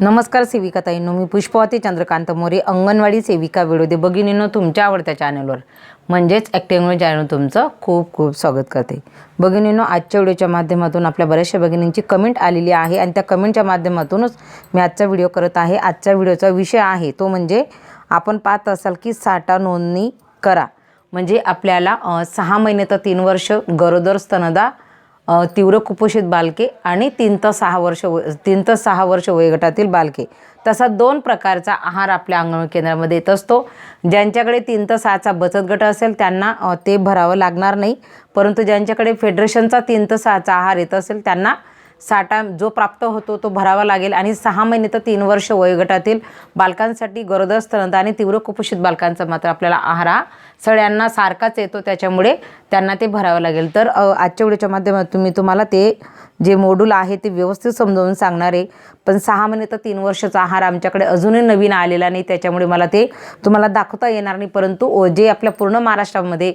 नमस्कार सेविका ताईंनो मी पुष्पवती चंद्रकांत मोरे अंगणवाडी सेविका विडोदे भगिनींनो तुमच्या आवडत्या चॅनलवर. म्हणजेच ॲक्टिंग चॅनल तुमचं खूप खूप स्वागत करते. भगिनींनो आजच्या व्हिडिओच्या माध्यमातून आपल्या बऱ्याचशा भगिनींची कमेंट आलेली आहे आणि त्या कमेंटच्या माध्यमातूनच मी आजचा व्हिडिओ करत आहे. आजच्या व्हिडिओचा विषय आहे तो म्हणजे आपण पाहत असाल की साठा नोंदणी करा. म्हणजे आपल्याला सहा महिने तर तीन वर्ष गरोदर स्तनदा तीव्र कुपोषित बालके आणि तीन तर सहा वर्ष व तीन तर सहा वर्ष वयोगटातील बालके. तसा दोन प्रकारचा आहार आपल्या अंगणवाडी केंद्रामध्ये येत असतो. ज्यांच्याकडे तीन तर सहाचा बचत गट असेल त्यांना ते भरावं लागणार नाही. परंतु ज्यांच्याकडे फेडरेशनचा तीन ते सहाचा आहार येत असेल त्यांना साठा जो प्राप्त होतो तो भरावा लागेल आणि सहा महिने तर तीन वर्ष वयोगटातील बालकांसाठी गरोदर स्तनदा आणि तीव्र कुपोषित बालकांचा मात्र आपल्याला आहार हा सगळ्यांना सारखाच येतो त्याच्यामुळे त्यांना ते भरावं लागेल. तर आजच्या व्हिडिओच्या माध्यमातून मी तुम्हाला ते जे मॉड्यूल आहे ते व्यवस्थित समजावून सांगणार आहे. पण सहा महिने तर तीन वर्षाचा आहार आमच्याकडे अजूनही नवीन आलेला नाही त्याच्यामुळे मला ते तुम्हाला दाखवता येणार नाही. परंतु जे आपल्या पूर्ण महाराष्ट्रामध्ये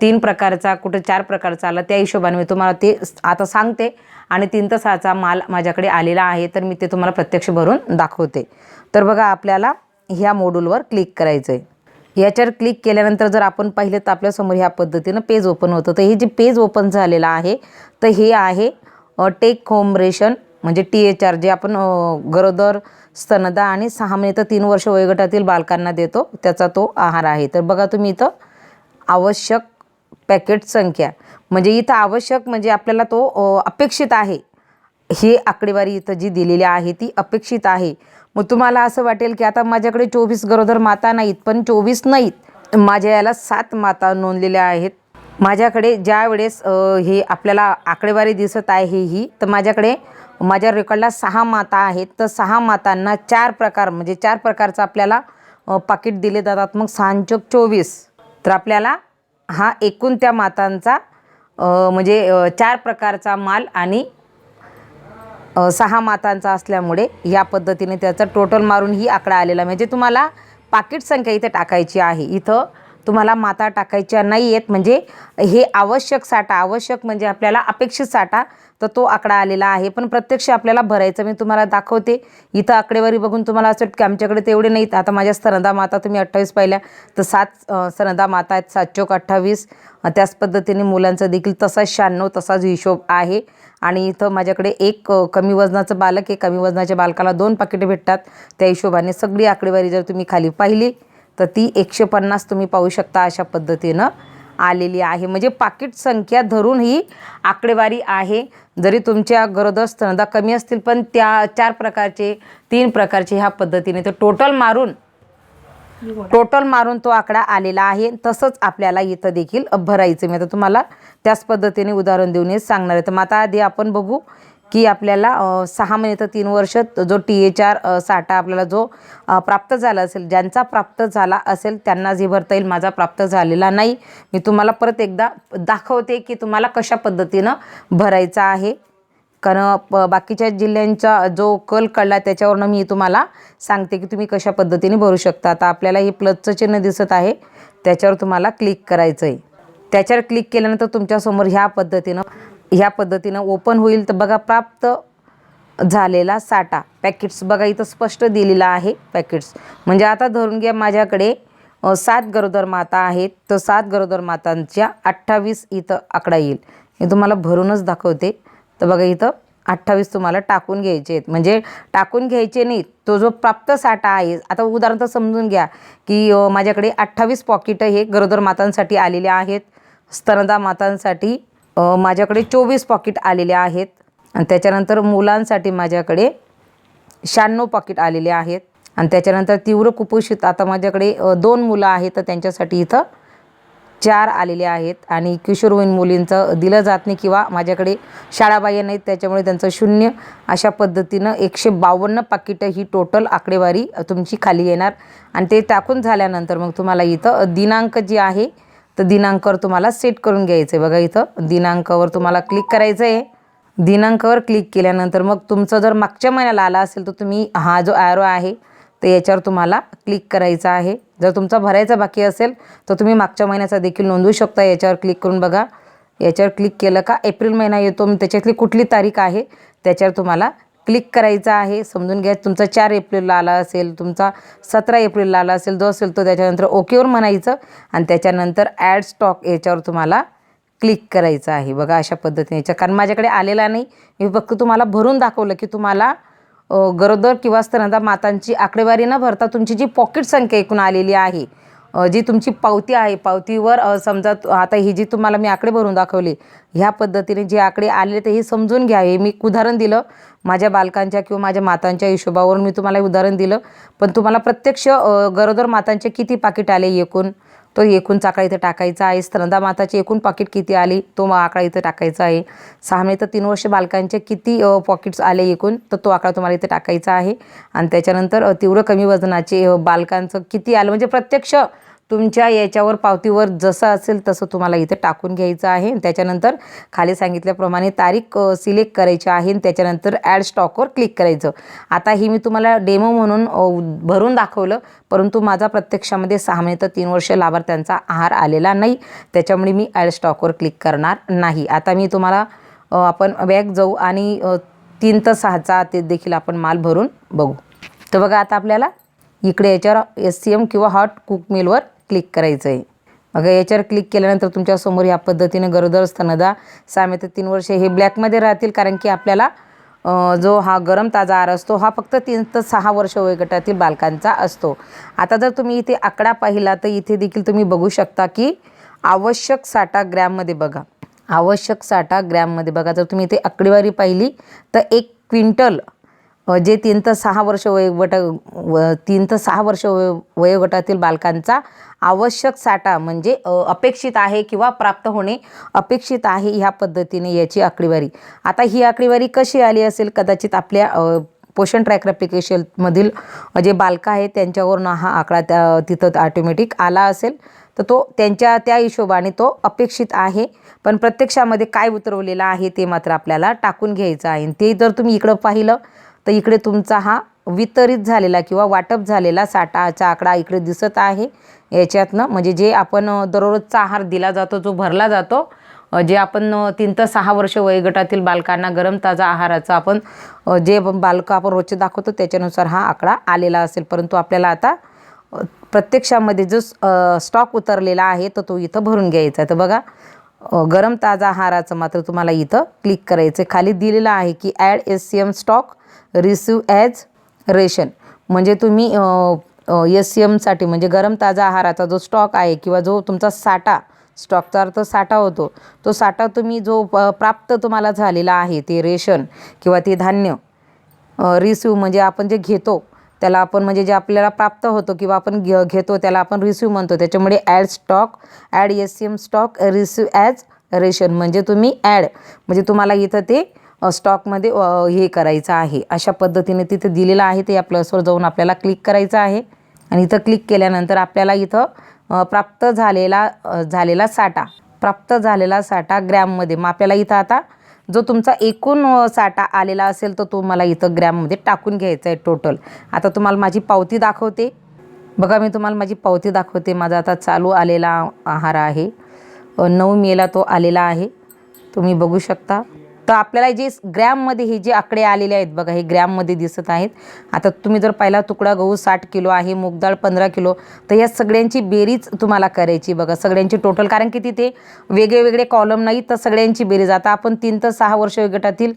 तीन प्रकारचा कुठं चार प्रकारचा आला त्या हिशोबाने मी तुम्हाला ते आता सांगते. आणि तीन तासाचा माल माझ्याकडे आलेला आहे तर मी ते तुम्हाला प्रत्यक्ष भरून दाखवते. तर बघा आपल्याला ह्या मॉड्यूलवर क्लिक करायचं आहे याच्यावर क्लिक केल्यानंतर जर आपण पाहिलं तर आपल्यासमोर ह्या पद्धतीनं पेज ओपन होतं. तर हे जे पेज ओपन झालेलं आहे तर हे आहे टेक होम रेशन म्हणजे टी एच आर जे आपण गरोदर स्तनदा आणि सहा महिने तर तीन वर्ष वयोगटातील बालकांना देतो. त्याचा तो आहार आहे. तर बघा तुम्ही इथं आवश्यक पॅकेट संख्या. म्हणजे इथं आवश्यक म्हणजे आपल्याला तो अपेक्षित आहे. ही आकडेवारी इथं जी दिलेली आहे ती अपेक्षित आहे. मग तुम्हाला असं वाटेल की आता माझ्याकडे चोवीस गरोदर माता नाहीत पण चोवीस नाहीत. माझ्या याला सात माता नोंदलेल्या आहेत. माझ्याकडे ज्या वेळेस हे आपल्याला आकडेवारी दिसत आहे ही तर माझ्याकडे माझ्या रेकॉर्डला सहा माता आहेत. तर सहा मातांना चार प्रकार म्हणजे चार प्रकारचं आपल्याला पाकिट दिले जातात. मग सहांचोक चोवीस. तर आपल्याला हा एकूण त्या मातांचा म्हणजे चार प्रकारचा माल आणि सहा मातांचा असल्यामुळे या पद्धतीने त्याचा टोटल मारून ही आकडा आलेला. म्हणजे तुम्हाला पाकिट संख्या इथे टाकायची आहे. इथं तुम्हाला माता टाकायच्या नाही आहेत. म्हणजे हे आवश्यक साठा आवश्यक म्हणजे आपल्याला अपेक्षित साठा तर तो आकडा आलेला आहे. पण प्रत्यक्ष आपल्याला भरायचं मी तुम्हाला दाखवते. इथं आकडेवारी बघून तुम्हाला असं वाटतं की आमच्याकडे तेवढे नाहीत. आता माझ्या स्तनदा माता तुम्ही अठ्ठावीस पाहिल्या. तर सात अ, स्तनदा माता आहेत. सात चोक अठ्ठावीस. त्याच पद्धतीने मुलांचा देखील तसाच शहाण्णव तसाच हिशोब आहे. आणि इथं माझ्याकडे एक कमी वजनाचं बालक आहे. कमी वजनाच्या बालकाला दोन पाकिटे भेटतात. त्या हिशोबाने सगळी आकडेवारी जर तुम्ही खाली पाहिली तर ती एकशे पन्नास तुम्ही पाहू शकता अशा पद्धतीनं आलेली आहे. म्हणजे पाकिट संख्या धरून ही आकडेवारी आहे. जरी तुमच्या गरोदर स्तनदा कमी असतील पण त्या चार प्रकारचे तीन प्रकारचे ह्या पद्धतीने. तर टोटल मारून टोटल मारून तो आकडा आलेला आहे. तसंच आपल्याला इथं देखील भरायचं मी आता तुम्हाला त्याच पद्धतीने उदाहरण देऊन सांगणार आहे. तर मग आता आधी आपण बघू की आपल्याला सहा महिने तर तीन वर्ष जो टी एच आर साठा आपल्याला जो प्राप्त झाला असेल ज्यांचा प्राप्त झाला असेल त्यांना जे भरता येईल माझा प्राप्त झालेला नाही. मी तुम्हाला परत एकदा दाखवते की तुम्हाला कशा पद्धतीनं भरायचा आहे. कारण प बाकीच्या जिल्ह्यांचा जो कल कळला त्याच्यावरनं मी तुम्हाला सांगते की तुम्ही कशा पद्धतीने भरू शकता. आता आपल्याला हे प्लसचं चिन्ह दिसत आहे. त्याच्यावर तुम्हाला क्लिक करायचं आहे त्याच्यावर क्लिक केल्यानंतर तुमच्यासमोर ह्या पद्धतीनं ह्या पद्धतीनं ओपन होईल. तर बघा प्राप्त झालेला साठा पॅकेट्स. बघा इथं स्पष्ट दिलेला आहे पॅकेट्स. म्हणजे आता धरून घ्या माझ्याकडे सात गरोदर माता आहेत. तर सात गरोदर मातांच्या अठ्ठावीस इथं आकडा येईल. हे तुम्हाला भरूनच दाखवते. तर बघा इथं अठ्ठावीस तुम्हाला टाकून घ्यायचे आहेत. म्हणजे टाकून घ्यायचे नाही तो जो प्राप्त साठा आहे आता उदाहरणार्थ समजून घ्या की माझ्याकडे अठ्ठावीस पॉकेटं हे गरोदर मातांसाठी आलेले आहेत. स्तनदा मातांसाठी माझ्याकडे चोवीस पॉकेट आलेले आहेत. आणि त्याच्यानंतर मुलांसाठी माझ्याकडे शहाण्णव पॉकेट आलेले आहेत. आणि त्याच्यानंतर तीव्र कुपोषित आता माझ्याकडे दोन मुलं आहेत तर त्यांच्यासाठी इथं चार आलेले आहेत आणि किशोरवयीन मुलींचं दिलं जात नाही किंवा माझ्याकडे शाळाबाह्य नाहीत त्याच्यामुळे त्यांचं शून्य. अशा पद्धतीनं एकशे बावन्न पाकिटं ही टोटल आकडेवारी तुमची खाली येणार. आणि ते टाकून झाल्यानंतर मग तुम्हाला इथं दिनांक जे आहे तर दिनांकावर तुम्हाला सेट करून घ्यायचं आहे बघा इथं दिनांकावर तुम्हाला क्लिक करायचं आहे दिनांकावर क्लिक केल्यानंतर मग तुमचं जर मागच्या महिन्याला आला असेल तर तुम्ही हा जो ॲरो आहे तर याच्यावर तुम्हाला क्लिक करायचं आहे. जर तुमचा भरायचा बाकी असेल तर तुम्ही मागच्या महिन्याचा देखील नोंदवू शकता. याच्यावर क्लिक करून बघा. याच्यावर क्लिक केलं का एप्रिल महिना येतो. मग त्याच्यातली कुठली तारीख आहे त्याच्यावर तुम्हाला क्लिक करायचं आहे. समजून घ्या तुमचा चार एप्रिलला आला असेल तुमचा सतरा एप्रिलला आला असेल जो असेल तो त्याच्यानंतर ओकेवर म्हणायचं आणि त्याच्यानंतर ॲड स्टॉक याच्यावर तुम्हाला क्लिक करायचं आहे. बघा अशा पद्धतीने याच्या कारण माझ्याकडे आलेला नाही. मी फक्त तुम्हाला भरून दाखवलं की तुम्हाला गरोदर किंवा स्तनदा मातांची आकडेवारी न भरता तुमची जी पॉकेट संख्या एकूण आलेली आहे जी तुमची पावती आहे पावतीवर समजा आता ही जी तुम्हाला मी आकडे भरून दाखवले ह्या पद्धतीने जे आकडे आले ते हे समजून घ्या. हे मी एक उदाहरण दिलं. माझ्या बालकांच्या किंवा माझ्या मातांच्या हिशोबावरून मी तुम्हाला उदाहरण दिलं. पण तुम्हाला प्रत्यक्ष गरोदर मातांचे किती पाकिट आले एकूण? तो एकूण आकडा इथं टाकायचा आहे. स्तनदा माताची एकूण पॉकेट किती आली? तो मग आकडा इथं टाकायचा आहे. सहा महिने तर तीन वर्ष बालकांचे किती पॉकेट्स आले एकूण? तर तो आकडा तुम्हाला इथे टाकायचा आहे. आणि त्याच्यानंतर तीव्र कमी वजनाचे बालकांचं किती आलं? म्हणजे प्रत्यक्ष तुमच्या याच्यावर पावतीवर जसं असेल तसं तुम्हाला इथे टाकून घ्यायचं आहे. त्याच्यानंतर खाली सांगितल्याप्रमाणे तारीख सिलेक्ट करायची आहे. आणि त्याच्यानंतर ॲड स्टॉकवर क्लिक करायचं. आता ही मी तुम्हाला डेमो म्हणून भरून दाखवलं. परंतु माझा प्रत्यक्षामध्ये सहा महिने तर तीन वर्ष लाभार्थ्यांचा आहार आलेला नाही. त्याच्यामुळे मी ॲड स्टॉकवर क्लिक करणार नाही. आता मी तुम्हाला आपण बॅग जाऊ आणि तीन तर सहाचा ते देखील आपण माल भरून बघू. तर बघा आता आपल्याला इकडे याच्यावर एस सी एम किंवा हॉट कुक मिलवर क्लिक करायचं आहे बघा याच्यावर क्लिक केल्यानंतर तुमच्यासमोर या पद्धतीने गरोदर स्तनदा सामे ते तीन वर्षे हे ब्लॅकमध्ये राहतील कारण की आपल्याला जो हा गरम ताजा आहार असतो हा फक्त तीन ते सहा वर्ष वयोगटातील बालकांचा असतो. आता जर तुम्ही इथे आकडा पाहिला तर इथे देखील तुम्ही बघू शकता की आवश्यक साठा ग्रॅममध्ये बघा. आवश्यक साठा ग्रॅममध्ये बघा. जर तुम्ही इथे आकडेवारी पाहिली तर एक क्विंटल जे तीन ते सहा वर्ष वयोगट व तीन ते सहा वर्ष वय वयोगटातील बालकांचा आवश्यक साठा म्हणजे अपेक्षित आहे किंवा प्राप्त होणे अपेक्षित आहे ह्या पद्धतीने याची आकडेवारी. आता ही आकडेवारी कशी आली असेल? कदाचित आपल्या पोषण ट्रॅकर ॲप्लिकेशनमधील जे बालकं आहेत त्यांच्यावरून हा आकडा त्या तिथं ऑटोमॅटिक आला असेल. तर तो त्यांच्या त्या हिशोबाने तो अपेक्षित आहे. पण प्रत्यक्षामध्ये काय उतरवलेलं आहे ते मात्र आपल्याला टाकून घ्यायचं आहे. आणि ते जर तुम्ही इकडं पाहिलं तर इकडे तुमचा हा वितरित झालेला किंवा वाटप झालेला साठाचा आकडा इकडे दिसत आहे. याच्यातनं म्हणजे जे आपण दररोजचा आहार दिला जातो जो भरला जातो जे आपण तीन ते सहा वर्ष वयोगटातील बालकांना गरम ताजा आहाराचा आपण जे बालकं आपण रोजचे दाखवतो त्याच्यानुसार हा आकडा आलेला असेल. परंतु आपल्याला आता प्रत्यक्षामध्ये जो स्टॉक उतरलेला आहे तर तो इथं भरून घ्यायचा आहे. तर बघा गरम ताजा आहाराचं मात्र तुम्हाला इथं क्लिक करायचं आहे खाली दिलेलं आहे की add S C M stock. Receive as ration. म्हणजे तुम्ही एस सी एमसाठी म्हणजे गरम ताजा आहाराचा जो स्टॉक आहे किंवा जो तुमचा साठा स्टॉकचा अर्थ साठा होतो तो साठा तुम्ही जो प- प्राप्त तुम्हाला झालेला आहे ते रेशन किंवा ते धान्य रिसिव्ह म्हणजे आपण जे घेतो त्याला आपण म्हणजे जे आपल्याला प्राप्त होतो किंवा आपण घे घेतो त्याला आपण रिसिव्ह म्हणतो. त्याच्यामुळे add stock add S C M stock receive as ration. म्हणजे तुम्ही ॲड म्हणजे तुम्हाला इथं ते स्टॉकमध्ये हे करायचं आहे. अशा पद्धतीने तिथे दिलेलं आहे ते या प्लसवर जाऊन आपल्याला क्लिक करायचं आहे. आणि इथं क्लिक केल्यानंतर आपल्याला इथं प्राप्त झालेला झालेला साठा प्राप्त झालेला साठा ग्रॅममध्ये. मग आपल्याला इथं आता जो तुमचा एकूण साठा आलेला असेल तर तो मला इथं ग्रॅममध्ये टाकून घ्यायचा आहे टोटल आता तुम्हाला माझी पावती दाखवते. बघा मी तुम्हाला माझी पावती दाखवते. माझा आता चालू आलेला आहार आहे. नऊ मेला तो आलेला आहे. तुम्ही बघू शकता. तर आपल्याला जे ग्रॅममध्ये हे जे आकडे आलेले आहेत बघा हे ग्रॅममध्ये दिसत आहेत. आता तुम्ही जर पहिला तुकडा गहू साठ किलो आहे मूगडाळ पंधरा किलो तर या सगळ्यांची बेरीज तुम्हाला करायची बघा. सगळ्यांची टोटल कारण की तिथे वेगळेवेगळे कॉलम नाही तर सगळ्यांची बेरीज. आता आपण तीन तर सहा वर्ष गटातील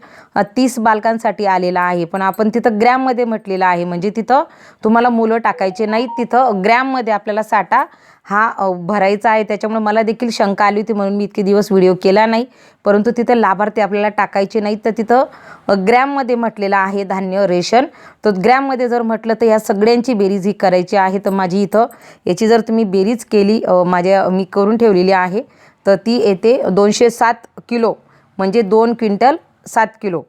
तीस बालकांसाठी आलेला आहे. पण आपण तिथं ग्रॅममध्ये म्हटलेलं आहे. म्हणजे तिथं तुम्हाला मुलं टाकायचे नाहीत तिथं ग्रॅममध्ये आपल्याला साठा हा भरायचा आहे. त्याच्यामुळे मला देखील शंका आली होती म्हणून मी इतके दिवस व्हिडिओ केला नाही. परंतु तिथं लाभार्थी आपल्याला टाकायचे नाहीत. तर तिथं ग्रॅममध्ये म्हटलेलं आहे धान्य रेशन. तर ग्रॅममध्ये जर म्हटलं तर या सगळ्यांची बेरीज ही करायची आहे. तर माझी इथं याची जर तुम्ही बेरीज केली माझ्या मी करून ठेवलेली आहे तर ती येते दोनशे सात किलो. म्हणजे दोन क्विंटल सात किलो.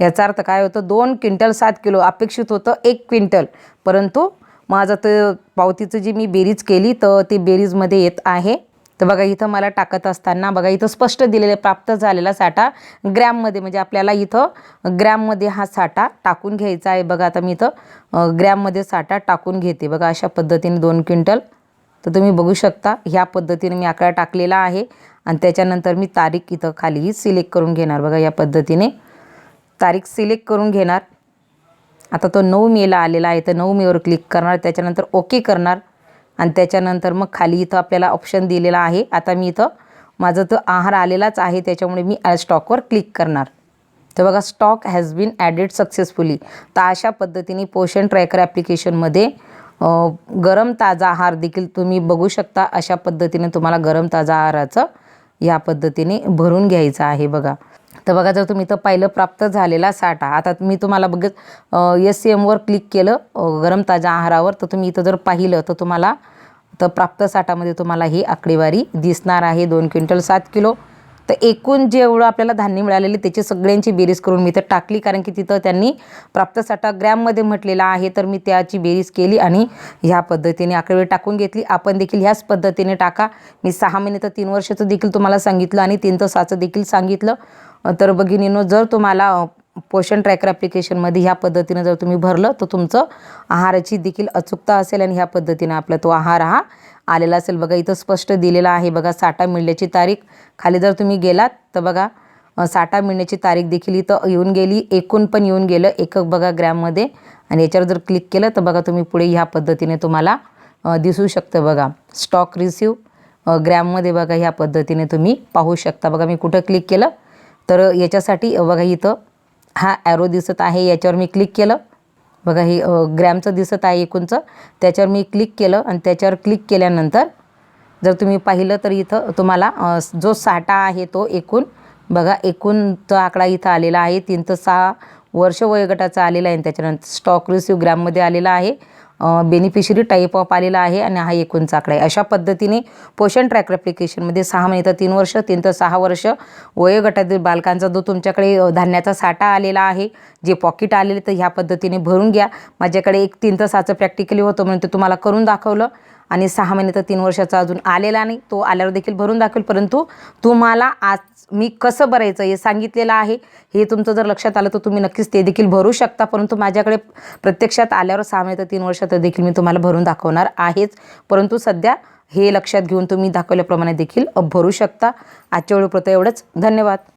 याचा अर्थ काय होतं? दोन क्विंटल सात किलो. अपेक्षित होतं एक क्विंटल. परंतु माझं तर पावतीचं जी मी बेरीज केली तर ती बेरीजमध्ये येत आहे. तर बघा इथं मला टाकत असताना बघा इथं स्पष्ट दिलेले प्राप्त झालेला साठा ग्रॅममध्ये म्हणजे आपल्याला इथं ग्रॅममध्ये हा साठा टाकून घ्यायचा आहे. बघा आता मी इथं ग्रॅममध्ये साठा टाकून घेते. बघा अशा पद्धतीने दोन क्विंटल. तर तुम्ही बघू शकता ह्या पद्धतीने मी आकडा टाकलेला आहे. आणि त्याच्यानंतर मी तारीख इथं खाली सिलेक्ट करून घेणार. बघा या पद्धतीने तारीख सिलेक्ट करून घेणार. आता तो नऊ मेला आलेला आहे तर नऊ मेवर क्लिक करणार त्याच्यानंतर ओके करणार. आणि त्याच्यानंतर मग खाली इथं आपल्याला ऑप्शन दिलेला आहे. आता मी इथं माझं तो आहार आलेलाच आहे त्याच्यामुळे मी स्टॉकवर क्लिक करणार. तर बघा stock has been added successfully तर अशा पद्धतीने पोषण ट्रॅकर ॲप्लिकेशनमध्ये गरम ताजा आहार देखील तुम्ही बघू शकता. अशा पद्धतीने तुम्हाला गरम ताजा आहाराचं या पद्धतीने भरून घ्यायचं आहे बघा. तर बघा जर तुम्ही इथं पाहिलं प्राप्त झालेला साठा आता मी तुम्हाला बघत एस सी एमवर क्लिक केलं गरम ताज्या आहारावर तर तुम्ही इथं जर पाहिलं तर तुम्हाला तर प्राप्त साठामध्ये तुम्हाला ही आकडेवारी दिसणार आहे. दोन क्विंटल सात किलो. तर एकूण जेवढं आपल्याला धान्य मिळालेले त्याची सगळ्यांची बेरीज करून मी तर टाकली. कारण की तिथं त्यांनी प्राप्त साठा ग्रॅममध्ये म्हटलेला आहे तर मी त्याची बेरीज केली आणि ह्या पद्धतीने आकडेवारी टाकून घेतली. आपण देखील ह्याच पद्धतीने टाका. मी सहा महिने तर तीन वर्षाचं देखील तुम्हाला सांगितलं आणि तीन तर सहाचं देखील सांगितलं. तर भगिनीनो जर तुम्हाला पोषण ट्रॅकर ॲप्लिकेशनमध्ये ह्या पद्धतीनं जर तुम्ही भरलं तर तुमचं आहाराची देखील अचूकता असेल आणि ह्या पद्धतीनं आपला तो आहार हा आलेला असेल. बघा इथं स्पष्ट दिलेला आहे बघा साठा मिळण्याची तारीख. खाली जर तुम्ही गेलात तर बघा साठा मिळण्याची तारीख देखील इथं येऊन गेली. एकूण पण येऊन गेलं एकक बघा ग्रॅममध्ये. आणि याच्यावर जर क्लिक केलं तर बघा तुम्ही पुढे ह्या पद्धतीने तुम्हाला दिसू शकतं बघा. स्टॉक रिसिव्ह ग्रॅममध्ये बघा ह्या पद्धतीने तुम्ही पाहू शकता. बघा मी कुठं क्लिक केलं तर याच्यासाठी बघा इथं हा ॲरो दिसत आहे याच्यावर मी क्लिक केलं. बघा हे ग्रॅमचं दिसत आहे एकूणचं. त्याच्यावर मी क्लिक केलं आणि त्याच्यावर क्लिक केल्यानंतर जर तुम्ही पाहिलं तर इथं तुम्हाला जो साठा आहे तो एकूण बघा एकूणचा आकडा इथं आलेला आहे. तीन तर सहा वर्ष वयोगटाचा आलेला आहे आणि त्याच्यानंतर स्टॉक रिसिव्ह ग्रॅममध्ये आलेला आहे. बेनिफिशरी टाईप ऑफ आलेला आहे आणि हा एकूण आकडा आहे अशा पद्धतीने पोषण ट्रॅकर ॲप्लिकेशनमध्ये सहा महिने तर तीन वर्ष तीन तर सहा वर्ष. वयोगटातील बालकांचा जो तुमच्याकडे धान्याचा साठा आलेला आहे जे पॉकेट आलेले तर ह्या पद्धतीने भरून घ्या. माझ्याकडे एक तीन तर सहाचं प्रॅक्टिकली होतं म्हणून ते तुम्हाला करून दाखवलं. आणि सहा महिने तर तीन वर्षाचा अजून आलेला नाही. तो आल्यावर देखील भरून दाखवेल. परंतु तुम्हाला आज मी कसं भरायचं हे सांगितलेलं आहे. हे तुमचं जर लक्षात आलं तर तुम्ही नक्कीच ते देखील भरू शकता. परंतु माझ्याकडे प्रत्यक्षात आल्यावर सहा महिने तर तीन वर्षात देखील मी तुम्हाला भरून दाखवणार आहेच. परंतु सध्या हे लक्षात घेऊन तुम्ही दाखवल्याप्रमाणे देखील भरू शकता. आजच्या वेळेपुरतं एवढंच. धन्यवाद.